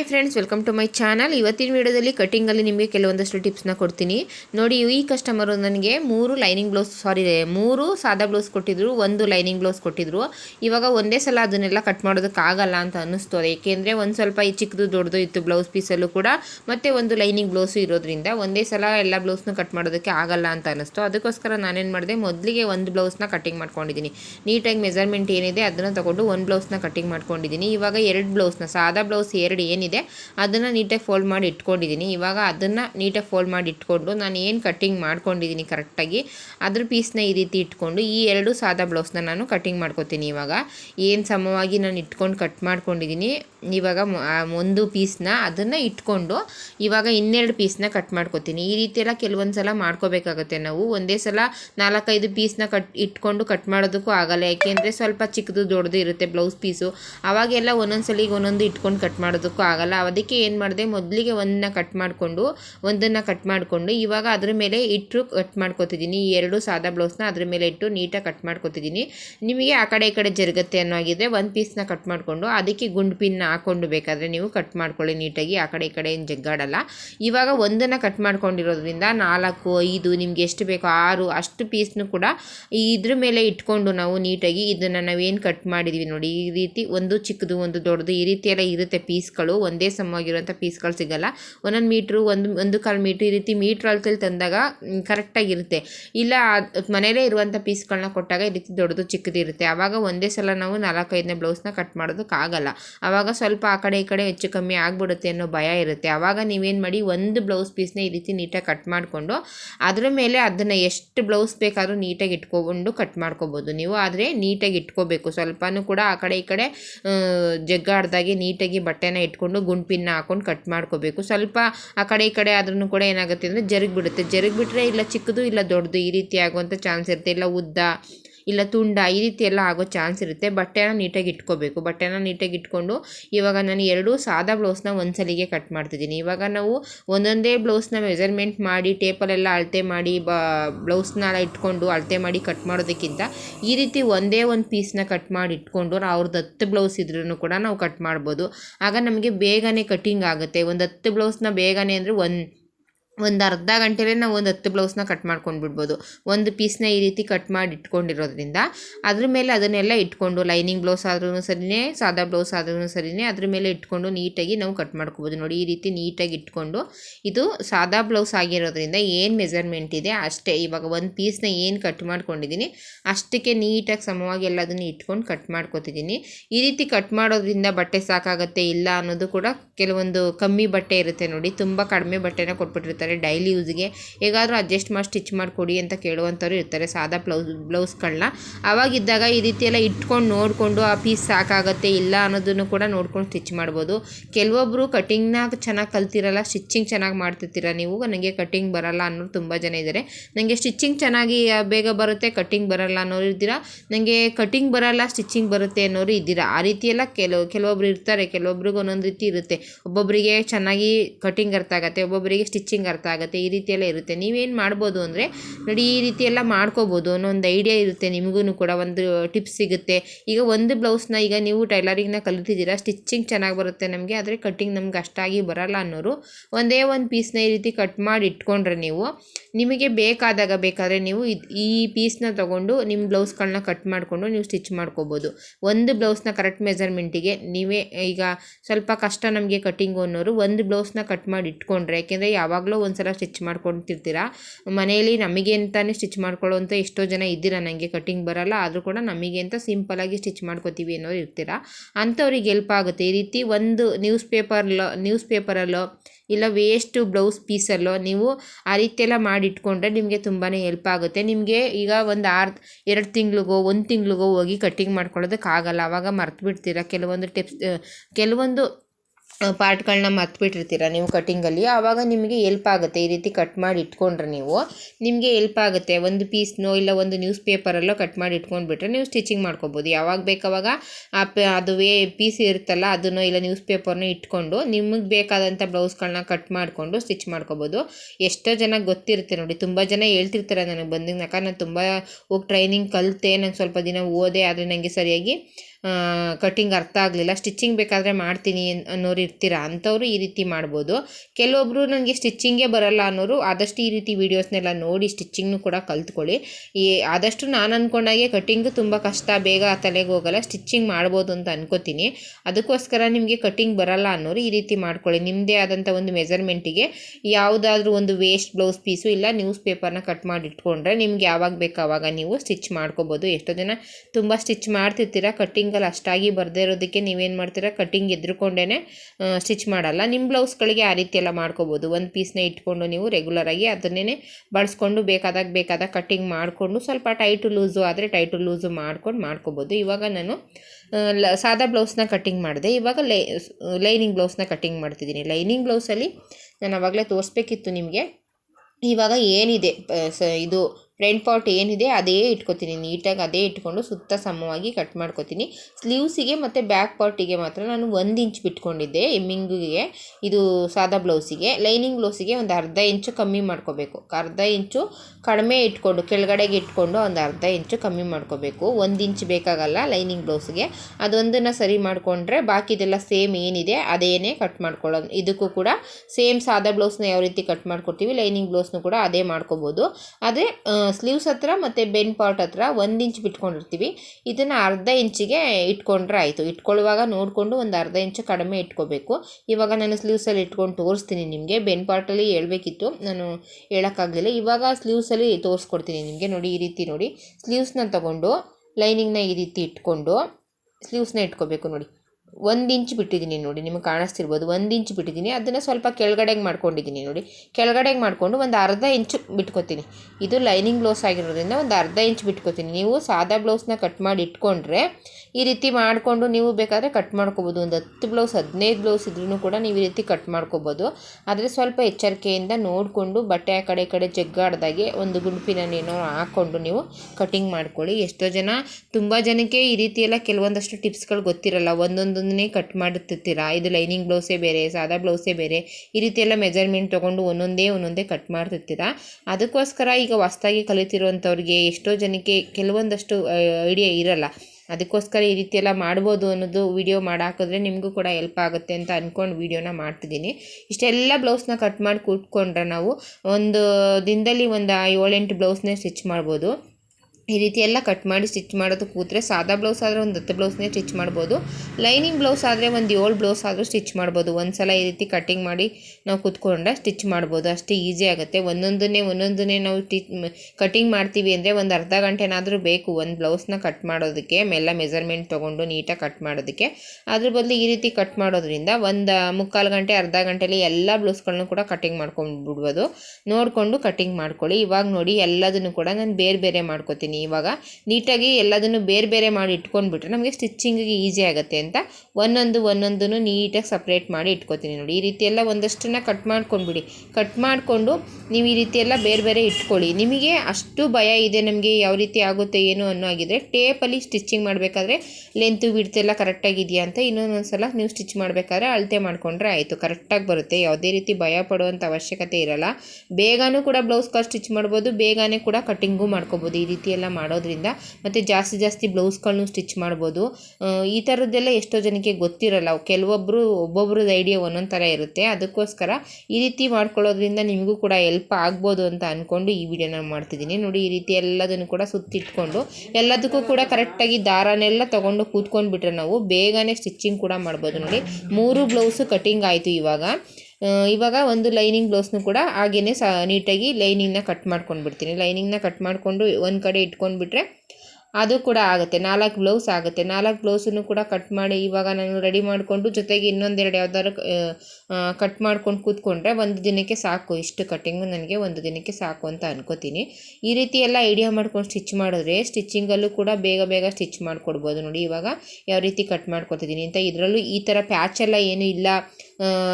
Hi friends welcome to my channel ಇವತ್ತಿನ ವೀಡಿಯೋದಲ್ಲಿ ಕಟಿಂಗಲ್ಲಿ ನಿಮಗೆ ಕೆಲವೊಂದಷ್ಟು ಟಿಪ್ಸ್ನ ಕೊಡ್ತೀನಿ. ನೋಡಿ, ಈ ಕಸ್ಟಮರು ನನಗೆ ಮೂರು ಲೈನಿಂಗ್ ಬ್ಲೌಸ್ ಸಾರಿ ಮೂರು ಸಾದಾ ಬ್ಲೌಸ್ ಕೊಟ್ಟಿದ್ರು, ಒಂದು ಲೈನಿಂಗ್ ಬ್ಲೌಸ್ ಕೊಟ್ಟಿದ್ರು. ಇವಾಗ ಒಂದೇ ಸಲ ಅದನ್ನೆಲ್ಲ ಕಟ್ ಮಾಡೋದಕ್ಕಾಗಲ್ಲ ಅಂತ ಅನ್ನಿಸ್ತು ಏಕೆಂದರೆ ಒಂದು ಸ್ವಲ್ಪ ಈ ಚಿಕ್ಕದು ದೊಡ್ಡದು ಇತ್ತು ಬ್ಲೌಸ್ ಪೀಸಲ್ಲೂ ಕೂಡ, ಮತ್ತು ಒಂದು ಲೈನಿಂಗ್ ಬ್ಲೌಸು ಇರೋದ್ರಿಂದ ಒಂದೇ ಸಲ ಎಲ್ಲ ಬ್ಲೌಸ್ನ ಕಟ್ ಮಾಡೋದಕ್ಕೆ ಆಗಲ್ಲ ಅಂತ ಅನ್ನಿಸ್ತು. ಅದಕ್ಕೋಸ್ಕರ ನಾನೇನು ಮಾಡಿದೆ, ಮೊದಲಿಗೆ ಒಂದು ಬ್ಲೌಸ್ನ ಕಟಿಂಗ್ ಮಾಡ್ಕೊಂಡಿದ್ದೀನಿ ನೀಟಾಗಿ ಮೆಜರ್ಮೆಂಟ್ ಏನಿದೆ, ಅದನ್ನು ತೊಗೊಂಡು ಒಂದು ಬ್ಲೌಸ್ನ ಕಟಿಂಗ್ ಮಾಡ್ಕೊಂಡಿದ್ದೀನಿ ಇವಾಗ ಎರಡು ಬ್ಲೌಸ್ನ ಸಾದಾ ಬ್ಲೌಸ್ ಎರಡು ಏನಿದೆ ಅದನ್ನು ನೀಟಾಗಿ ಫೋಲ್ಡ್ ಮಾಡಿ ಇಟ್ಕೊಂಡಿದ್ದೀನಿ ಇವಾಗ ಅದನ್ನು ನೀಟಾಗಿ ಫೋಲ್ಡ್ ಮಾಡಿ ಇಟ್ಕೊಂಡು ನಾನು ಏನು ಕಟ್ಟಿಂಗ್ ಮಾಡ್ಕೊಂಡಿದ್ದೀನಿ ಕರೆಕ್ಟಾಗಿ ಅದ್ರ ಪೀಸ್ನ ಈ ರೀತಿ ಇಟ್ಕೊಂಡು ಈ ಎರಡು ಸಾದಾ ಬ್ಲೌಸ್ನ ನಾನು ಕಟ್ಟಿಂಗ್ ಮಾಡ್ಕೊತೀನಿ ಇವಾಗ. ಏನು ಸಮವಾಗಿ ನಾನು ಇಟ್ಕೊಂಡು ಕಟ್ ಮಾಡ್ಕೊಂಡಿದ್ದೀನಿ ಇವಾಗ ಒಂದು ಪೀಸ್ನ ಅದನ್ನು ಇಟ್ಕೊಂಡು ಇವಾಗ ಇನ್ನೆರಡು ಪೀಸ್ನ ಕಟ್ ಮಾಡ್ಕೊತೀನಿ. ಈ ರೀತಿ ಎಲ್ಲ ಕೆಲವೊಂದು ಸಲ ಮಾಡ್ಕೋಬೇಕಾಗುತ್ತೆ ನಾವು. ಒಂದೇ ಸಲ ನಾಲ್ಕೈದು ಪೀಸ್ನ ಕಟ್ ಇಟ್ಕೊಂಡು ಕಟ್ ಮಾಡೋದಕ್ಕೂ ಆಗಲ್ಲ. ಯಾಕೆಂದರೆ ಸ್ವಲ್ಪ ಚಿಕ್ಕದು ದೊಡ್ಡದು ಇರುತ್ತೆ ಬ್ಲೌಸ್ ಪೀಸು ಅವಾಗೆಲ್ಲ ಒಂದೊಂದು ಸಲಿಗೆ ಒಂದೊಂದು ಇಟ್ಕೊಂಡು ಕಟ್ ಮಾಡೋದಕ್ಕೂ ಆಗಲ್ಲ. ಅದಕ್ಕೆ ಏನು ಮಾಡಿದೆ? ಮೊದಲಿಗೆ ಒಂದನ್ನ ಕಟ್ ಮಾಡಿಕೊಂಡು, ಒಂದನ್ನು ಕಟ್ ಮಾಡಿಕೊಂಡು, ಇವಾಗ ಅದ್ರ ಮೇಲೆ ಇಟ್ಟು ಕಟ್ ಮಾಡ್ಕೊತಿದ್ದೀನಿ. ಎರಡು ಸಾದಾ ಬ್ಲೌಸ್ನ ಅದ್ರ ಮೇಲೆ ಇಟ್ಟು ನೀಟಾಗಿ ಕಟ್ ಮಾಡ್ಕೊತಿದ್ದೀನಿ. ನಿಮಗೆ ಆ ಕಡೆ ಈ ಕಡೆ ಜರುಗತ್ತೆ ಅನ್ನೋ ಒಂದು ಪೀಸ್ನ ಕಟ್ ಮಾಡಿಕೊಂಡು, ಅದಕ್ಕೆ ಗುಂಡು ಪಿನ್ನ ಹಾಕ್ಕೊಂಡು ಬೇಕಾದರೆ ನೀವು ಕಟ್ ಮಾಡ್ಕೊಳ್ಳಿ ನೀಟಾಗಿ. ಆ ಕಡೆ ಈ ಕಡೆ ಏನು ಜಗ್ಗಾಡಲ್ಲ. ಇವಾಗ ಒಂದನ್ನು ಕಟ್ ಮಾಡ್ಕೊಂಡಿರೋದ್ರಿಂದ ನಾಲ್ಕು, ಐದು, ನಿಮ್ಗೆ ಎಷ್ಟು ಬೇಕೋ ಆರು, ಅಷ್ಟು ಪೀಸ್ನು ಕೂಡ ಇದ್ರ ಮೇಲೆ ಇಟ್ಕೊಂಡು ನಾವು ನೀಟಾಗಿ ಇದನ್ನು ನಾವೇನು ಕಟ್ ಮಾಡಿದ್ವಿ ನೋಡಿ. ಈ ರೀತಿ ಒಂದು ಚಿಕ್ಕದು, ಒಂದು ದೊಡ್ಡದು ಈ ರೀತಿಯೆಲ್ಲ ಇರುತ್ತೆ ಪೀಸ್ಗಳು ಒಂದೇ ಸಮವಾಗಿರುವಂಥ ಪೀಸ್ಗಳು ಸಿಗಲ್ಲ. ಒಂದೊಂದು ಮೀಟ್ರು, ಒಂದು ಒಂದು ಕಾಲು ಮೀಟ್ರ್ ಈ ರೀತಿ ಮೀಟ್ರ್ ಅಳತೆಲಿ ತಂದಾಗ ಕರೆಕ್ಟಾಗಿರುತ್ತೆ ಇಲ್ಲ ಮನೇಲೇ ಇರುವಂಥ ಪೀಸ್ಗಳನ್ನ ಕೊಟ್ಟಾಗ ಈ ರೀತಿ ದೊಡ್ಡದು, ಚಿಕ್ಕದಿರುತ್ತೆ. ಆವಾಗ ಒಂದೇ ಸಲ ನಾವು ನಾಲ್ಕೈದನೇ ಬ್ಲೌಸ್ನ ಕಟ್ ಮಾಡೋದಕ್ಕಾಗಲ್ಲ ಆವಾಗ ಸ್ವಲ್ಪ ಆ ಕಡೆ ಈ ಕಡೆ ಹೆಚ್ಚು ಕಮ್ಮಿ ಆಗಿಬಿಡುತ್ತೆ ಅನ್ನೋ ಭಯ ಇರುತ್ತೆ. ಆವಾಗ ನೀವೇನು ಮಾಡಿ ಒಂದು ಬ್ಲೌಸ್ ಪೀಸ್ನ ಈ ರೀತಿ ನೀಟಾಗಿ ಕಟ್ ಮಾಡಿಕೊಂಡು ಅದರ ಮೇಲೆ ಅದನ್ನು ಎಷ್ಟು ಬ್ಲೌಸ್ ಬೇಕಾದರೂ ನೀಟಾಗಿ ಇಟ್ಕೊಂಡು ಕಟ್ ಮಾಡ್ಕೋಬೋದು. ನೀವು ಆದರೆ ನೀಟಾಗಿ ಇಟ್ಕೋಬೇಕು. ಸ್ವಲ್ಪನೂ ಕೂಡ ಆ ಕಡೆ ಈ ಕಡೆ ಜಗ್ಗಾಡ್ದಾಗೆ ನೀಟಾಗಿ ಬಟ್ಟೆನ ಇಟ್ಕೊಂಡು ಗುಂಡ್ಪಿನ್ನ ಹಾಕೊಂಡು ಕಟ್ ಮಾಡ್ಕೋಬೇಕು. ಸ್ವಲ್ಪ ಆ ಕಡೆ ಈ ಕಡೆ ಆದ್ರೂ ಕೂಡ ಏನಾಗುತ್ತೆ ಅಂದರೆ ಜರುಗಿ ಬಿಡುತ್ತೆ ಜರುಗಿ ಬಿಟ್ಟರೆ ಇಲ್ಲ ಚಿಕ್ಕದು ಇಲ್ಲ ದೊಡ್ಡದು ಈ ರೀತಿ ಆಗುವಂಥ ಚಾನ್ಸ್ ಇರುತ್ತೆ. ಇಲ್ಲ ಉದ್ದ ಇಲ್ಲ ತುಂಡ ಈ ರೀತಿ ಎಲ್ಲ ಆಗೋ ಚಾನ್ಸ್ ಇರುತ್ತೆ. ಬಟ್ಟೆನ ನೀಟಾಗಿ ಇಟ್ಕೋಬೇಕು. ಬಟ್ಟೆನ ನೀಟಾಗಿ ಇಟ್ಕೊಂಡು ಇವಾಗ ನಾನು ಎರಡು ಸಾದಾ ಬ್ಲೌಸ್ನ ಒಂದ್ಸಲಿಗೆ ಕಟ್ ಮಾಡ್ತಿದ್ದೀನಿ. ಇವಾಗ ನಾವು ಒಂದೊಂದೇ ಬ್ಲೌಸ್ನ ಮೆಜರ್ಮೆಂಟ್ ಮಾಡಿ, ಟೇಪಲ್ಲೆಲ್ಲ ಅಳತೆ ಮಾಡಿ, ಬ ಬ್ಲೌಸ್ನ ಇಟ್ಕೊಂಡು ಅಳತೆ ಮಾಡಿ ಕಟ್ ಮಾಡೋದಕ್ಕಿಂತ ಈ ರೀತಿ ಒಂದೇ ಒಂದು ಪೀಸ್ನ ಕಟ್ ಮಾಡಿ ಇಟ್ಕೊಂಡು ನಾವು ಅವ್ರದ್ದು ಹತ್ತು ಬ್ಲೌಸ್ ಇದ್ರೂ ಕೂಡ ನಾವು ಕಟ್ ಮಾಡ್ಬೋದು. ಆಗ ನಮಗೆ ಬೇಗನೆ ಕಟ್ಟಿಂಗ್ ಆಗುತ್ತೆ. ಒಂದು ಹತ್ತು ಬ್ಲೌಸ್ನ ಬೇಗನೆ ಅಂದರೆ ಒಂದು ಒಂದು ಅರ್ಧ ಗಂಟೆಲೇ ನಾವು ಒಂದು ಹತ್ತು ಬ್ಲೌಸ್ನ ಕಟ್ ಮಾಡ್ಕೊಂಡು ಬಿಡ್ಬೋದು ಒಂದು ಪೀಸ್ನ ಈ ರೀತಿ ಕಟ್ ಮಾಡಿ ಇಟ್ಕೊಂಡಿರೋದ್ರಿಂದ ಅದ್ರ ಮೇಲೆ ಅದನ್ನೆಲ್ಲ ಇಟ್ಕೊಂಡು ಲೈನಿಂಗ್ ಬ್ಲೌಸ್ ಆದ್ರೂ ಸರಿನೇ, ಸಾದಾ ಬ್ಲೌಸ್ ಆದ್ರೂ ಸರಿನೇ ಅದ್ರ ಮೇಲೆ ಇಟ್ಕೊಂಡು ನೀಟಾಗಿ ನಾವು ಕಟ್ ಮಾಡ್ಕೋಬೋದು. ನೋಡಿ ಈ ರೀತಿ ನೀಟಾಗಿ ಇಟ್ಕೊಂಡು ಇದು ಸಾದಾ ಬ್ಲೌಸ್ ಆಗಿರೋದ್ರಿಂದ ಏನು ಮೆಜರ್ಮೆಂಟ್ ಇದೆ ಅಷ್ಟೇ. ಇವಾಗ ಒಂದು ಪೀಸ್ನ ಏನು ಕಟ್ ಮಾಡ್ಕೊಂಡಿದ್ದೀನಿ ಅಷ್ಟಕ್ಕೆ ನೀಟಾಗಿ ಸಮವಾಗಿ ಎಲ್ಲದನ್ನು ಇಟ್ಕೊಂಡು ಕಟ್ ಮಾಡ್ಕೊತಿದ್ದೀನಿ. ಈ ರೀತಿ ಕಟ್ ಮಾಡೋದ್ರಿಂದ ಬಟ್ಟೆ ಸಾಕಾಗತ್ತೆ ಇಲ್ಲ ಅನ್ನೋದು ಕೂಡ ಕೆಲವೊಂದು ಕಮ್ಮಿ ಬಟ್ಟೆ ಇರುತ್ತೆ ನೋಡಿ, ತುಂಬ ಕಡಿಮೆ ಬಟ್ಟೆನ ಕೊಟ್ಬಿಟ್ಟಿರ್ತಾರೆ ಡೈಲಿ ಯೂಸ್ಗೆ ಹೇಗಾದರೂ ಅಡ್ಜಸ್ಟ್ ಮಾಡಿ ಸ್ಟಿಚ್ ಮಾಡಿಕೊಡಿ ಅಂತ ಕೇಳುವಂಥವ್ರು ಇರ್ತಾರೆ, ಸಾದಾ ಬ್ಲೌಸ್ ಬ್ಲೌಸ್ಗಳನ್ನ ಅವಾಗಿದ್ದಾಗ ಈ ರೀತಿ ಇಟ್ಕೊಂಡು ನೋಡಿಕೊಂಡು ಆ ಪೀಸ್ ಸಾಕಾಗುತ್ತೆ ಇಲ್ಲ ಅನ್ನೋದನ್ನು ಕೂಡ ನೋಡ್ಕೊಂಡು ಸ್ಟಿಚ್ ಮಾಡ್ಬೋದು. ಕೆಲವೊಬ್ಬರು ಕಟಿಂಗ್ನ ಚೆನ್ನಾಗಿ ಕಲ್ತಿರಲ್ಲ ಸ್ಟಿಚ್ಚಿಂಗ್ ಚೆನ್ನಾಗಿ ಮಾಡ್ತಿರ್ತೀರ ನೀವು ನನಗೆ ಕಟಿಂಗ್ ಬರಲ್ಲ ಅನ್ನೋರು ತುಂಬ ಜನ ಇದ್ದಾರೆ ನನಗೆ ಸ್ಟಿಚ್ಚಿಂಗ್ ಚೆನ್ನಾಗಿ ಬೇಗ ಬರುತ್ತೆ ಕಟಿಂಗ್ ಬರಲ್ಲ ಅನ್ನೋರು ಇದ್ದೀರಾ? ನನಗೆ ಕಟಿಂಗ್ ಬರಲ್ಲ ಸ್ಟಿಚ್ಚಿಂಗ್ ಬರುತ್ತೆ ಅನ್ನೋರು ಇದ್ದೀರಾ? ಆ ರೀತಿ ಎಲ್ಲ ಕೆಲವು, ಕೆಲವೊಬ್ರು ಇರ್ತಾರೆ, ಕೆಲವೊಬ್ರಿಗೆ ಒಂದೊಂದು ರೀತಿ ಇರುತ್ತೆ. ಒಬ್ಬೊಬ್ಬರಿಗೆ ಚೆನ್ನಾಗಿ ಕಟಿಂಗ್ ಅರ್ಥ ಆಗುತ್ತೆ ಒಬ್ಬೊಬ್ಬರಿಗೆ ಸ್ಟಿಚ್ಚಿಂಗ್ ಅರ್ಥ ಆಗುತ್ತೆ, ಈ ರೀತಿ ಎಲ್ಲ ಇರುತ್ತೆ. ನೀವೇನು ಮಾಡ್ಬೋದು ಅಂದರೆ, ನೋಡಿ ಈ ರೀತಿ ಎಲ್ಲ ಮಾಡ್ಕೋಬೋದು ಅನ್ನೋ ಒಂದು ಐಡಿಯಾ ಇರುತ್ತೆ. ನಿಮಗೂ ಕೂಡ ಒಂದು ಟಿಪ್ಸ್ ಸಿಗುತ್ತೆ. ಈಗ ಒಂದು ಬ್ಲೌಸ್ನ ಈಗ ನೀವು ಟೈಲರಿಂಗ್ನ ಕಲಿತಿದ್ದೀರಾ ಸ್ಟಿಚ್ಚಿಂಗ್ ಚೆನ್ನಾಗಿ ಬರುತ್ತೆ ನಮಗೆ, ಆದರೆ ಕಟಿಂಗ್ ನಮ್ಗೆ ಅಷ್ಟಾಗಿ ಬರಲ್ಲ ಅನ್ನೋರು ಒಂದೇ ಒಂದು ಪೀಸ್ನ ಈ ರೀತಿ ಕಟ್ ಮಾಡಿ ಇಟ್ಕೊಂಡ್ರೆ ನೀವು, ನಿಮಗೆ ಬೇಕಾದಾಗ ಬೇಕಾದರೆ ನೀವು ಈ ಪೀಸ್ನ ತೊಗೊಂಡು ನಿಮ್ಮ ಬ್ಲೌಸ್ಗಳನ್ನ ಕಟ್ ಮಾಡಿಕೊಂಡು ನೀವು ಸ್ಟಿಚ್ ಮಾಡ್ಕೋಬೋದು. ಒಂದು ಬ್ಲೌಸ್ನ ಕರೆಕ್ಟ್ ಮೆಜರ್ಮೆಂಟಿಗೆ ನೀವೇ ಈಗ ಸ್ವಲ್ಪ ಕಷ್ಟ ನಮಗೆ ಕಟ್ಟಿಂಗು ಅನ್ನೋರು ಒಂದು ಬ್ಲೌಸ್ನ ಕಟ್ ಮಾಡಿ ಇಟ್ಕೊಂಡ್ರೆ, ಯಾಕೆಂದರೆ ಯಾವಾಗಲೂ ಒಂದು ಸಲ ಸ್ಟಿಚ್ ಮಾಡ್ಕೊತಿರ್ತೀರ? ಮನೆಯಲ್ಲಿ ನಮಗೆ ಅಂತಲೇ ಸ್ಟಿಚ್ ಮಾಡ್ಕೊಳ್ಳೋಂಥ ಎಷ್ಟೋ ಜನ ಇದ್ದೀರ ನನಗೆ ಕಟ್ಟಿಂಗ್ ಬರಲ್ಲ, ಆದರೂ ಕೂಡ ನಮಗೆ ಅಂತ ಸಿಂಪಲಾಗಿ ಸ್ಟಿಚ್ ಮಾಡ್ಕೋತೀವಿ ಅನ್ನೋರು ಇರ್ತೀರಾ? ಅಂಥವ್ರಿಗೆ ಹೆಲ್ಪ್ ಆಗುತ್ತೆ. ಈ ರೀತಿ ಒಂದು ನ್ಯೂಸ್ ಪೇಪರ್ಲೋ ನ್ಯೂಸ್ ಪೇಪರಲ್ಲೋ ಇಲ್ಲ ವೇಸ್ಟ್ ಬ್ಲೌಸ್ ಪೀಸಲ್ಲೋ ನೀವು ಆ ರೀತಿ ಎಲ್ಲ ಮಾಡಿ ಇಟ್ಕೊಂಡ್ರೆ ನಿಮಗೆ ತುಂಬಾ ಹೆಲ್ಪ್ ಆಗುತ್ತೆ. ನಿಮಗೆ ಈಗ ಒಂದು ಆರು, ಎರಡು ತಿಂಗಳಿಗೋ, ಒಂದು ತಿಂಗಳಿಗೋ ಹೋಗಿ ಕಟ್ಟಿಂಗ್ ಮಾಡ್ಕೊಳ್ಳೋದಕ್ಕಾಗಲ್ಲ. ಆವಾಗ ಮರ್ತು ಬಿಡ್ತೀರ ಕೆಲವೊಂದು ಟಿಪ್ಸ್ ಕೆಲವೊಂದು ಪಾರ್ಟ್ಗಳನ್ನ ಮತ್ಬಿಟ್ಟಿರ್ತೀರ ನೀವು ಕಟ್ಟಿಂಗಲ್ಲಿ ಆವಾಗ ನಿಮಗೆ ಎಲ್ಪ್ ಆಗುತ್ತೆ ಈ ರೀತಿ ಕಟ್ ಮಾಡಿ ಇಟ್ಕೊಂಡ್ರೆ ನೀವು. ನಿಮಗೆ ಎಲ್ಪ್ ಆಗುತ್ತೆ. ಒಂದು ಪೀಸ್ನೋ ಇಲ್ಲ ಒಂದು ನ್ಯೂಸ್ ಪೇಪರಲ್ಲೋ ಕಟ್ ಮಾಡಿ ಇಟ್ಕೊಂಡ್ಬಿಟ್ರೆ ನೀವು ಸ್ಟಿಚಿಂಗ್ ಮಾಡ್ಕೊಬೋದು. ಯಾವಾಗ ಬೇಕಾವಾಗ ಆ ಪ ಅದು ವೇ ಪೀಸ್ ಇರುತ್ತಲ್ಲ, ಅದನ್ನೋ ಇಲ್ಲ ನ್ಯೂಸ್ ಪೇಪರ್ನೋ ಇಟ್ಕೊಂಡು ನಿಮಗೆ ಬೇಕಾದಂಥ ಬ್ಲೌಸ್ಗಳನ್ನ ಕಟ್ ಮಾಡಿಕೊಂಡು ಸ್ಟಿಚ್ ಮಾಡ್ಕೋಬೋದು. ಎಷ್ಟೋ ಜನ ಗೊತ್ತಿರುತ್ತೆ ನೋಡಿ. ತುಂಬ ಜನ ಹೇಳ್ತಿರ್ತಾರೆ ನನಗೆ ಬಂದಿದ್ದ ನಾನು ತುಂಬ ಹೋಗಿ ಟ್ರೈನಿಂಗ್ ಕಲಿತೆ. ನಂಗೆ ಸ್ವಲ್ಪ ದಿನ ಓದೆ, ಆದರೆ ನನಗೆ ಸರಿಯಾಗಿ ಕಟ್ಟಿಂಗ್ ಅರ್ಥ ಆಗಲಿಲ್ಲ. ಸ್ಟಿಚ್ಚಿಂಗ್ ಬೇಕಾದರೆ ಮಾಡ್ತೀನಿ ಅನ್ನೋರು ಇರ್ತೀರಾ? ಅಂಥವರು ಈ ರೀತಿ ಮಾಡ್ಬೋದು. ಕೆಲವೊಬ್ಬರು ನನಗೆ ಸ್ಟಿಚ್ಚಿಂಗೇ ಬರಲ್ಲ ಅನ್ನೋರು ಆದಷ್ಟು ಈ ರೀತಿ ವೀಡಿಯೋಸ್ನೆಲ್ಲ ನೋಡಿ ಸ್ಟಿಚ್ಚಿಂಗ್ನು ಕೂಡ ಕಲ್ತ್ಕೊಳ್ಳಿ. ಈ, ಆದಷ್ಟು ನಾನು ಅಂದ್ಕೊಂಡಾಗೆ ಕಟಿಂಗ್ ತುಂಬ ಕಷ್ಟ. ಬೇಗ ತಲೆಗೆ ಹೋಗಲ್ಲ. ಸ್ಟಿಚ್ಚಿಂಗ್ ಮಾಡ್ಬೋದು ಅಂತ ಅನ್ಕೋತೀನಿ. ಅದಕ್ಕೋಸ್ಕರ ನಿಮಗೆ ಕಟ್ಟಿಂಗ್ ಬರಲ್ಲ ಅನ್ನೋರು ಈ ರೀತಿ ಮಾಡ್ಕೊಳ್ಳಿ. ನಿಮ್ಮದೇ ಆದಂಥ ಒಂದು ಮೆಜರ್ಮೆಂಟಿಗೆ ಯಾವುದಾದ್ರೂ ಒಂದು ವೇಸ್ಟ್ ಬ್ಲೌಸ್ ಪೀಸು ಇಲ್ಲ ನ್ಯೂಸ್ ಪೇಪರ್ನ ಕಟ್ ಮಾಡಿ ಇಟ್ಕೊಂಡ್ರೆ ನಿಮ್ಗೆ ಯಾವಾಗ ಬೇಕು ಆವಾಗ ನೀವು ಸ್ಟಿಚ್ ಮಾಡ್ಕೋಬೋದು. ಎಷ್ಟೋ ಜನ ತುಂಬ ಸ್ಟಿಚ್ ಮಾಡ್ತಿರ್ತೀರ? ಕಟ್ಟಿಂಗಲ್ಲಿ ಅಷ್ಟಾಗಿ ಬರದೇ ಇರೋದಕ್ಕೆ ನೀವೇನು ಮಾಡ್ತೀರಾ? ಕಟ್ಟಿಂಗ್ ಎದ್ರುಕೊಂಡೇ ಸ್ಟಿಚ್ ಮಾಡಲ್ಲ. ನಿಮ್ಮ ಬ್ಲೌಸ್ಗಳಿಗೆ ಆ ರೀತಿ ಎಲ್ಲ ಮಾಡ್ಕೋಬೋದು. ಒಂದು ಪೀಸ್ನ ಇಟ್ಕೊಂಡು ನೀವು ರೆಗ್ಯುಲರಾಗಿ ಅದನ್ನೇ ಬಳಸ್ಕೊಂಡು ಬೇಕಾದಾಗ ಬೇಕಾದಾಗ ಕಟ್ಟಿಂಗ್ ಮಾಡಿಕೊಂಡು ಸ್ವಲ್ಪ ಟೈಟು ಲೂಸು ಆದರೆ ಟೈಟು ಲೂಸು ಮಾಡ್ಕೊಂಡು ಮಾಡ್ಕೋಬೋದು. ಇವಾಗ ನಾನು ಸಾದಾ ಬ್ಲೌಸ್ನ ಕಟ್ಟಿಂಗ್ ಮಾಡಿದೆ. ಇವಾಗ ಲೈ, ಲೈನಿಂಗ್ ಬ್ಲೌಸ್ನ ಕಟ್ಟಿಂಗ್ ಮಾಡ್ತಿದ್ದೀನಿ. ಲೈನಿಂಗ್ ಬ್ಲೌಸಲ್ಲಿ ನಾನು ಆವಾಗಲೇ ತೋರಿಸ್ಬೇಕಿತ್ತು ನಿಮಗೆ. ಇವಾಗ ಏನಿದೆ ಇದು ಫ್ರಂಟ್ ಪಾರ್ಟ್ ಏನಿದೆ, ಅದೇ ಇಟ್ಕೊತೀನಿ. ನೀಟಾಗಿ ಅದೇ ಇಟ್ಕೊಂಡು ಸುತ್ತ ಸಮವಾಗಿ ಕಟ್ ಮಾಡ್ಕೊತೀನಿ. ಸ್ಲೀವ್ಸಿಗೆ ಮತ್ತು ಬ್ಯಾಕ್ ಪಾರ್ಟಿಗೆ ಮಾತ್ರ ನಾನು ಒಂದು ಇಂಚ್ ಬಿಟ್ಕೊಂಡಿದ್ದೆ ಎಮ್ಮಿಂಗಿಗೆ ಇದು ಸಾದಾ ಬ್ಲೌಸಿಗೆ ಲೈನಿಂಗ್ ಬ್ಲೌಸಿಗೆ ಒಂದು ಅರ್ಧ ಇಂಚು ಕಮ್ಮಿ ಮಾಡ್ಕೋಬೇಕು. ಅರ್ಧ ಇಂಚು ಕಡಿಮೆ ಇಟ್ಕೊಂಡು, ಕೆಳಗಡೆಗೆ ಇಟ್ಕೊಂಡು ಒಂದು ಅರ್ಧ ಇಂಚು ಕಮ್ಮಿ ಮಾಡ್ಕೋಬೇಕು. ಒಂದು ಇಂಚ್ ಬೇಕಾಗಲ್ಲ ಲೈನಿಂಗ್ ಬ್ಲೌಸ್ಗೆ ಅದೊಂದನ್ನು ಸರಿ ಮಾಡಿಕೊಂಡ್ರೆ ಬಾಕಿದೆಲ್ಲ ಸೇಮ್ ಏನಿದೆ, ಅದೇನೇ ಕಟ್ ಮಾಡ್ಕೊಳ್ಳೋದು ಇದಕ್ಕೂ ಕೂಡ ಸೇಮ್ ಸಾದಾ ಬ್ಲೌಸ್ನ ಯಾವ ರೀತಿ ಕಟ್ ಮಾಡ್ಕೊಡ್ತೀವಿ ಲೈನಿಂಗ್ ಬ್ಲೌಸ್ನು ಕೂಡ ಅದೇ ಮಾಡ್ಕೋಬೋದು. ಆದರೆ ಸ್ಲೀವ್ಸ್ ಹತ್ರ ಮತ್ತು ಬೆನ್ ಪಾರ್ಟ್ ಹತ್ರ ಒಂದು ಇಂಚ್ ಬಿಟ್ಕೊಂಡಿರ್ತೀವಿ. ಇದನ್ನು ಅರ್ಧ ಇಂಚಿಗೆ ಇಟ್ಕೊಂಡ್ರೆ ಆಯಿತು. ಇಟ್ಕೊಳ್ಳುವಾಗ ನೋಡಿಕೊಂಡು ಒಂದು ಅರ್ಧ ಇಂಚು ಕಡಿಮೆ ಇಟ್ಕೋಬೇಕು. ಇವಾಗ ನಾನು ಸ್ಲೀವ್ಸಲ್ಲಿ ಇಟ್ಕೊಂಡು ತೋರಿಸ್ತೀನಿ ನಿಮಗೆ. ಬೆನ್ ಪಾರ್ಟಲ್ಲಿ ಹೇಳ್ಬೇಕಿತ್ತು. ನಾನು ಹೇಳೋಕ್ಕಾಗಲಿಲ್ಲ. ಇವಾಗ ಸ್ಲೀವ್ಸಲ್ಲಿ ತೋರಿಸ್ಕೊಡ್ತೀನಿ ನಿಮಗೆ. ನೋಡಿ, ಈ ರೀತಿ ನೋಡಿ. ಸ್ಲೀವ್ಸ್ನ ತಗೊಂಡು ಲೈನಿಂಗ್ನ ಈ ರೀತಿ ಇಟ್ಕೊಂಡು ಸ್ಲೀವ್ಸ್ನ ಇಟ್ಕೋಬೇಕು ನೋಡಿ. ಒಂದು ಇಂಚ್ ಬಿಟ್ಟಿದ್ದೀನಿ ನೋಡಿ, ನಿಮಗೆ ಕಾಣಿಸ್ತಿರ್ಬೋದು. ಒಂದು ಇಂಚ್ ಬಿಟ್ಟಿದ್ದೀನಿ. ಅದನ್ನು ಸ್ವಲ್ಪ ಕೆಳಗಡೆಗೆ ಮಾಡ್ಕೊಂಡಿದ್ದೀನಿ ನೋಡಿ. ಕೆಳಗಡೆಗೆ ಮಾಡಿಕೊಂಡು ಒಂದು ಅರ್ಧ ಇಂಚು ಬಿಟ್ಕೊತೀನಿ. ಇದು ಲೈನಿಂಗ್ ಬ್ಲೌಸ್ ಆಗಿರೋದ್ರಿಂದ ಒಂದು ಅರ್ಧ ಇಂಚ್ ಬಿಟ್ಕೊತೀನಿ. ನೀವು ಸಾದಾ ಬ್ಲೌಸ್ನ ಕಟ್ ಮಾಡಿ ಇಟ್ಕೊಂಡ್ರೆ ಈ ರೀತಿ ಮಾಡಿಕೊಂಡು ನೀವು ಬೇಕಾದರೆ ಕಟ್ ಮಾಡ್ಕೋಬೋದು. ಒಂದು ಹತ್ತು ಬ್ಲೌಸ್, ಹದಿನೈದು ಬ್ಲೌಸ್ ಇದ್ರೂ ಕೂಡ ನೀವು ಈ ರೀತಿ ಕಟ್ ಮಾಡ್ಕೋಬೋದು. ಆದರೆ ಸ್ವಲ್ಪ ಎಚ್ಚರಿಕೆಯಿಂದ ನೋಡಿಕೊಂಡು ಬಟ್ಟೆ ಆ ಕಡೆ ಕಡೆ ಜಗ್ಗಾಡ್ದಾಗೆ ಒಂದು ಗುಂಪಿನ ಏನೋ ಹಾಕ್ಕೊಂಡು ನೀವು ಕಟಿಂಗ್ ಮಾಡ್ಕೊಳ್ಳಿ. ಎಷ್ಟೋ ಜನ, ತುಂಬ ಜನಕ್ಕೆ ಈ ರೀತಿ ಎಲ್ಲ ಕೆಲವೊಂದಷ್ಟು ಟಿಪ್ಸ್ಗಳು ಗೊತ್ತಿರಲ್ಲ. ಒಂದೊಂದನ್ನೇ ಕಟ್ ಮಾಡುತ್ತಿರ್ತೀರಾ? ಇದು ಲೈನಿಂಗ್ ಬ್ಲೌಸೇ ಬೇರೆ, ಸಾದಾ ಬ್ಲೌಸೇ ಬೇರೆ, ಈ ರೀತಿ ಎಲ್ಲ ಮೆಜರ್ಮೆಂಟ್ ತೊಗೊಂಡು ಒಂದೊಂದೇ ಒಂದೊಂದೇ ಕಟ್ ಮಾಡ್ತಿರ್ತೀರಾ? ಅದಕ್ಕೋಸ್ಕರ ಈಗ ಹೊಸ್ದಾಗಿ ಕಲಿತಿರುವಂಥವ್ರಿಗೆ ಎಷ್ಟೋ ಜನಕ್ಕೆ ಕೆಲವೊಂದಷ್ಟು ಐಡಿಯಾ ಇರಲ್ಲ. ಅದಕ್ಕೋಸ್ಕರ ಈ ರೀತಿಯೆಲ್ಲ ಮಾಡ್ಬೋದು ಅನ್ನೋದು ವಿಡಿಯೋ ಮಾಡಾಕಿದ್ರೆ ನಿಮಗೂ ಕೂಡ ಹೆಲ್ಪ್ ಆಗುತ್ತೆ ಅಂತ ಅಂದ್ಕೊಂಡು ವೀಡಿಯೋನ ಮಾಡ್ತಿದ್ದೀನಿ. ಇಷ್ಟೆಲ್ಲ ಬ್ಲೌಸ್ನ ಕಟ್ ಮಾಡಿ ಕೂತ್ಕೊಂಡ್ರೆ ನಾವು ಒಂದು ದಿನದಲ್ಲಿ ಒಂದು ಏಳೆಂಟು ಬ್ಲೌಸ್ನೇ ಸ್ಟಿಚ್ ಮಾಡ್ಬೋದು. ಈ ರೀತಿ ಎಲ್ಲ ಕಟ್ ಮಾಡಿ ಸ್ಟಿಚ್ ಮಾಡೋದು ಕೂತ್ರೆ ಸಾದಾ ಬ್ಲೌಸ್ ಆದರೆ ಒಂದು ಹತ್ತು ಬ್ಲೌಸ್ನೇ ಸ್ಟಿಚ್ ಮಾಡ್ಬೋದು. ಲೈನಿಂಗ್ ಬ್ಲೌಸ್ ಆದರೆ ಒಂದು ಏಳು ಬ್ಲೌಸ್ ಆದರೂ ಸ್ಟಿಚ್ ಮಾಡ್ಬೋದು. ಒಂದು ಸಲ ಈ ರೀತಿ ಕಟ್ಟಿಂಗ್ ಮಾಡಿ ನಾವು ಕೂತ್ಕೊಂಡ್ರೆ ಸ್ಟಿಚ್ ಮಾಡ್ಬೋದು. ಅಷ್ಟೇ ಈಸಿ ಆಗುತ್ತೆ. ಒಂದೊಂದನ್ನೇ ಒಂದೊಂದನ್ನೇ ನಾವು ಸ್ಟಿಚ್ ಕಟಿಂಗ್ ಮಾಡ್ತೀವಿ ಅಂದರೆ ಒಂದು ಅರ್ಧ ಗಂಟೆನಾದರೂ ಬೇಕು ಒಂದು ಬ್ಲೌಸ್ನ ಕಟ್ ಮಾಡೋದಕ್ಕೆ ಎಲ್ಲ ಮೆಜರ್ಮೆಂಟ್ ತೊಗೊಂಡು ನೀಟಾಗಿ ಕಟ್ ಮಾಡೋದಕ್ಕೆ. ಅದ್ರ ಬದಲು ಈ ರೀತಿ ಕಟ್ ಮಾಡೋದ್ರಿಂದ ಒಂದು ಮುಕ್ಕಾಲು ಗಂಟೆ, ಅರ್ಧ ಗಂಟೆಲಿ ಎಲ್ಲ ಬ್ಲೌಸ್ಗಳನ್ನೂ ಕೂಡ ಕಟಿಂಗ್ ಮಾಡ್ಕೊಂಡು ಬಿಡ್ಬೋದು ನೋಡಿಕೊಂಡು ಕಟಿಂಗ್ ಮಾಡ್ಕೊಳ್ಳಿ. ಇವಾಗ ನೋಡಿ ಎಲ್ಲದನ್ನು ಕೂಡ ನಾನು ಬೇರೆ ಬೇರೆ ಮಾಡ್ಕೊತೀನಿ. ಇವಾಗ ನೀಟಾಗಿ ಎಲ್ಲದನ್ನು ಬೇರೆ ಬೇರೆ ಮಾಡಿ ಇಟ್ಕೊಂಡ್ಬಿಟ್ರೆ ನಮಗೆ ಸ್ಟಿಚ್ಚಿಂಗಿಗೆ ಈಸಿ ಆಗುತ್ತೆ ಅಂತ ಒಂದೊಂದು ಒಂದೊಂದನ್ನು ನೀಟಾಗಿ ಸಪ್ರೇಟ್ ಮಾಡಿ ಇಟ್ಕೊತೀನಿ ನೋಡಿ. ಈ ರೀತಿ ಎಲ್ಲ ಒಂದಷ್ಟನ್ನ ಕಟ್ ಮಾಡ್ಕೊಂಡ್ಬಿಡಿ. ಕಟ್ ಮಾಡಿಕೊಂಡು ನೀವು ಈ ರೀತಿ ಎಲ್ಲ ಬೇರೆ ಬೇರೆ ಇಟ್ಕೊಳ್ಳಿ. ನಿಮಗೆ ಅಷ್ಟು ಭಯ ಇದೆ ನಮಗೆ ಯಾವ ರೀತಿ ಆಗುತ್ತೆ ಏನು ಅನ್ನೋ ಆಗಿದ್ರೆ ಟೇಪಲ್ಲಿ ಸ್ಟಿಚ್ಚಿಂಗ್ ಮಾಡಬೇಕಾದ್ರೆ ಲೆಂತು ಬಿಡ್ತೆಲ್ಲ ಕರೆಕ್ಟಾಗಿದೆಯಾ ಅಂತ ಇನ್ನೊಂದೊಂದು ಸಲ ನೀವು ಸ್ಟಿಚ್ ಮಾಡಬೇಕಾದ್ರೆ ಅಳತೆ ಮಾಡಿಕೊಂಡ್ರೆ ಆಯಿತು. ಕರೆಕ್ಟಾಗಿ ಬರುತ್ತೆ. ಯಾವುದೇ ರೀತಿ ಭಯ ಪಡುವಂಥ ಅವಶ್ಯಕತೆ ಇರಲ್ಲ. ಬೇಗನೂ ಕೂಡ ಬ್ಲೌಸ್ ಕಾರ್ ಸ್ಟಿಚ್ ಮಾಡ್ಬೋದು, ಬೇಗನೆ ಕೂಡ ಕಟ್ಟಿಂಗು ಮಾಡ್ಕೋಬೋದು. ಈ ರೀತಿಯೆಲ್ಲ ಮಾಡೋದ್ರಿಂದ ಮತ್ತು ಜಾಸ್ತಿ ಜಾಸ್ತಿ ಬ್ಲೌಸ್ಗಳನ್ನೂ ಸ್ಟಿಚ್ ಮಾಡ್ಬೋದು. ಈ ಥರದ್ದೆಲ್ಲ ಎಷ್ಟೋ ಜನಕ್ಕೆ ಗೊತ್ತಿರಲ್ಲ. ಕೆಲವೊಬ್ಬರು ಒಬ್ಬೊಬ್ರದ್ದು ಐಡಿಯಾ ಒಂದೊಂದು ಥರ ಇರುತ್ತೆ. ಅದಕ್ಕೋಸ್ಕರ ಈ ರೀತಿ ಮಾಡ್ಕೊಳ್ಳೋದ್ರಿಂದ ನಿಮಗೂ ಕೂಡ ಹೆಲ್ಪ್ ಆಗ್ಬೋದು ಅಂತ ಅಂದ್ಕೊಂಡು ಈ ವಿಡಿಯೋನ ಮಾಡ್ತಿದ್ದೀನಿ. ನೋಡಿ, ಈ ರೀತಿ ಎಲ್ಲದನ್ನು ಕೂಡ ಸುತ್ತಿಟ್ಕೊಂಡು ಎಲ್ಲದಕ್ಕೂ ಕೂಡ ಕರೆಕ್ಟಾಗಿ ದಾರನೆಲ್ಲ ತೊಗೊಂಡು ಕೂತ್ಕೊಂಡು ಬಿಟ್ರೆ ನಾವು ಬೇಗನೆ ಸ್ಟಿಚ್ಚಿಂಗ್ ಕೂಡ ಮಾಡ್ಬೋದು. ನೋಡಿ, ಮೂರು ಬ್ಲೌಸು ಕಟಿಂಗ್ ಆಯಿತು ಇವಾಗ. ಇವಾಗ ಒಂದು ಲೈನಿಂಗ್ ಬ್ಲೌಸ್ನು ಕೂಡ ಹಾಗೆಯೇ ಸ ನೀಟಾಗಿ ಲೈನಿಂಗ್ನ ಕಟ್ ಮಾಡ್ಕೊಂಡು ಬಿಡ್ತೀನಿ ಲೈನಿಂಗ್ನ ಕಟ್ ಮಾಡಿಕೊಂಡು ಒಂದು ಕಡೆ ಇಟ್ಕೊಂಡ್ಬಿಟ್ರೆ ಅದು ಕೂಡ ಆಗುತ್ತೆ. ನಾಲ್ಕು ಬ್ಲೌಸ್ ಆಗುತ್ತೆ. ನಾಲ್ಕು ಬ್ಲೌಸನ್ನು ಕೂಡ ಕಟ್ ಮಾಡಿ ಇವಾಗ ನಾನು ರೆಡಿ ಮಾಡಿಕೊಂಡು ಜೊತೆಗೆ ಇನ್ನೊಂದೆರಡು ಯಾವ್ದಾದ್ರು ಕಟ್ ಮಾಡ್ಕೊಂಡು ಕೂತ್ಕೊಂಡ್ರೆ ಒಂದು ದಿನಕ್ಕೆ ಸಾಕು. ಇಷ್ಟು ಕಟ್ಟಿಂಗು ನನಗೆ ಒಂದು ದಿನಕ್ಕೆ ಸಾಕು ಅಂತ ಅನ್ಕೋತೀನಿ. ಈ ರೀತಿ ಎಲ್ಲ ಐಡಿಯಾ ಮಾಡ್ಕೊಂಡು ಸ್ಟಿಚ್ ಮಾಡಿದ್ರೆ ಸ್ಟಿಚ್ಚಿಂಗಲ್ಲೂ ಕೂಡ ಬೇಗ ಬೇಗ ಸ್ಟಿಚ್ ಮಾಡಿಕೊಡ್ಬೋದು ನೋಡಿ. ಇವಾಗ ಯಾವ ರೀತಿ ಕಟ್ ಮಾಡ್ಕೊತಿದ್ದೀನಿ ಅಂತ. ಇದರಲ್ಲೂ ಈ ಥರ ಪ್ಯಾಚ್ ಎಲ್ಲ ಏನೂ ಇಲ್ಲ.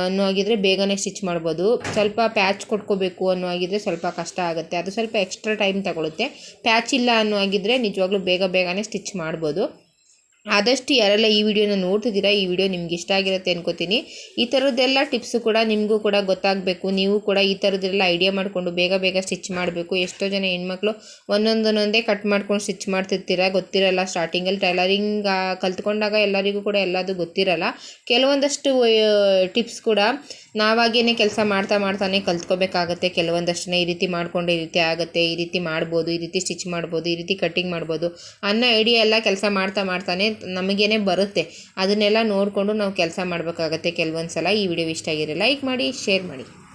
ಅನ್ನೋ ಆಗಿದ್ರೆ ಬೇಗನೆ ಸ್ಟಿಚ್ ಮಾಡ್ಬೋದು. ಸ್ವಲ್ಪ ಪ್ಯಾಚ್ ಕೊಟ್ಕೋಬೇಕು ಅನ್ನೋ ಆಗಿದ್ರೆ ಸ್ವಲ್ಪ ಕಷ್ಟ ಆಗುತ್ತೆ. ಅದು ಸ್ವಲ್ಪ ಎಕ್ಸ್ಟ್ರಾ ಟೈಮ್ ತಗೊಳುತ್ತೆ. ಪ್ಯಾಚ್ ಇಲ್ಲ ಅನ್ನೋ ಆಗಿದ್ರೆ ನಿಜವಾಗ್ಲೂ ಬೇಗ ಬೇಗನೆ ಸ್ಟಿಚ್ ಮಾಡ್ಬೋದು. ಆದಷ್ಟು ಯಾರೆಲ್ಲ ಈ ವಿಡಿಯೋನ ನೋಡ್ತಿದ್ದೀರಾ, ಈ ವಿಡಿಯೋ ನಿಮ್ಗೆ ಇಷ್ಟ ಆಗಿರುತ್ತೆ ಅನ್ಕೋತೀನಿ. ಈ ಥರದ್ದೆಲ್ಲ ಟಿಪ್ಸು ಕೂಡ ನಿಮಗೂ ಕೂಡ ಗೊತ್ತಾಗಬೇಕು. ನೀವು ಕೂಡ ಈ ಥರದ್ದೆಲ್ಲ ಐಡಿಯಾ ಮಾಡಿಕೊಂಡು ಬೇಗ ಬೇಗ ಸ್ಟಿಚ್ ಮಾಡಬೇಕು. ಎಷ್ಟೋ ಜನ ಹೆಣ್ಮಕ್ಳು ಒಂದೊಂದೊಂದೊಂದೇ ಕಟ್ ಮಾಡ್ಕೊಂಡು ಸ್ಟಿಚ್ ಮಾಡ್ತಿರ್ತೀರ, ಗೊತ್ತಿರಲ್ಲ. ಸ್ಟಾರ್ಟಿಂಗಲ್ಲಿ ಟೈಲರಿಂಗ್ ಕಲ್ತ್ಕೊಂಡಾಗ ಎಲ್ಲರಿಗೂ ಕೂಡ ಎಲ್ಲದು ಗೊತ್ತಿರಲ್ಲ. ಕೆಲವೊಂದಷ್ಟು ಟಿಪ್ಸ್ ಕೂಡ ನಾವಾಗೇನೆ ಕೆಲಸ ಮಾಡ್ತಾ ಮಾಡ್ತಾನೆ ಕಲ್ತ್ಕೋಬೇಕಾಗತ್ತೆ. ಕೆಲವೊಂದಷ್ಟನ್ನ ಈ ರೀತಿ ಮಾಡಿಕೊಂಡು ಈ ರೀತಿ ಆಗುತ್ತೆ, ಈ ರೀತಿ ಮಾಡ್ಬೋದು, ಈ ರೀತಿ ಸ್ಟಿಚ್ ಮಾಡ್ಬೋದು, ಈ ರೀತಿ ಕಟ್ಟಿಂಗ್ ಮಾಡ್ಬೋದು. ಅನ್ನೋ ಐಡಿಯಾ ಎಲ್ಲ ಕೆಲಸ ಮಾಡ್ತಾ ಮಾಡ್ತಾನೆ ನಮಗೇನೆ ಬರುತ್ತೆ. ಅದನ್ನೆಲ್ಲ ನೋಡಿಕೊಂಡು ನಾವು ಕೆಲಸ ಮಾಡಬೇಕಾಗತ್ತೆ. ಕೆಲವೊಂದು ಸಲ ಈ ವಿಡಿಯೋ ಇಷ್ಟ ಆಗಿರೋ ಲೈಕ್ ಮಾಡಿ ಶೇರ್ ಮಾಡಿ.